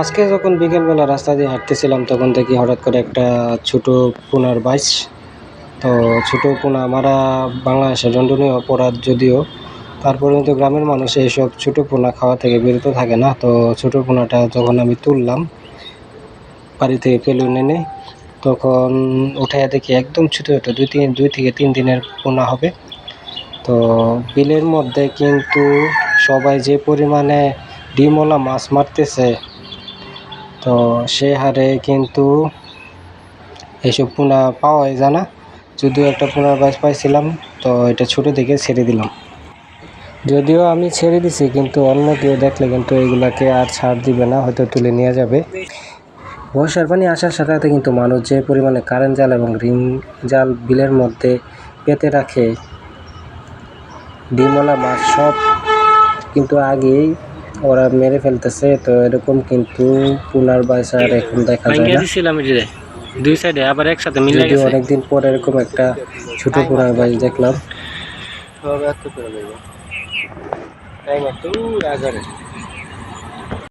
আজকে যখন বিকেলবেলা রাস্তা দিয়ে হাঁটতেছিলাম, তখন দেখি হঠাৎ করে একটা ছোট পোনার বাইস তো ছোট পোনা মারা বাংলাদেশে দণ্ডনীয় অপরাধ যদিও, তারপরে কিন্তু গ্রামের মানুষ এইসব ছোট পোনা খাওয়া থেকে বিরত থাকে না। তো ছোট পোনাটা যখন আমি তুললাম বাড়ি থেকে পেলুন এনে, তখন উঠে দেখি একদম ছোটো ছোটো, দুই তিন, দুই থেকে তিন দিনের পোনা হবে। তো বিলের মধ্যে কিন্তু সবাই যে পরিমাণে ডিমওয়ালা মাছ মারতেছে তো সে হারে কিন্তু এইসব পোনা পাওয়াই যায় না। যদিও একটা পোনার বাস পাইছিলাম, তো এটা ছোটো দেখে ছেড়ে দিলাম। যদিও আমি ছেড়ে দিছি, কিন্তু অন্য কেউ দেখলে কিন্তু এগুলাকে আর ছাড় দিবে না, হয়তো তুলে নিয়ে যাবে। বর্ষার পানি আসার সাথে সাথে কিন্তু মানুষ যে পরিমাণে কারেন্ট জাল এবং রিং জাল বিলের মধ্যে পেতে রাখে ডিমওয়ালা মাছ সব কিন্তু আগেই ওরা মেরে ফেলতেছে তো এরকম কিন্তু পুনার বাইস আর এখন দেখা যায় না। দুই সাইডে আবার একসাথে মিলে গেছে গেছে। অনেকদিন পর এরকম একটা ছোট পুনার বাস দেখলাম। টাইম একটু আগারে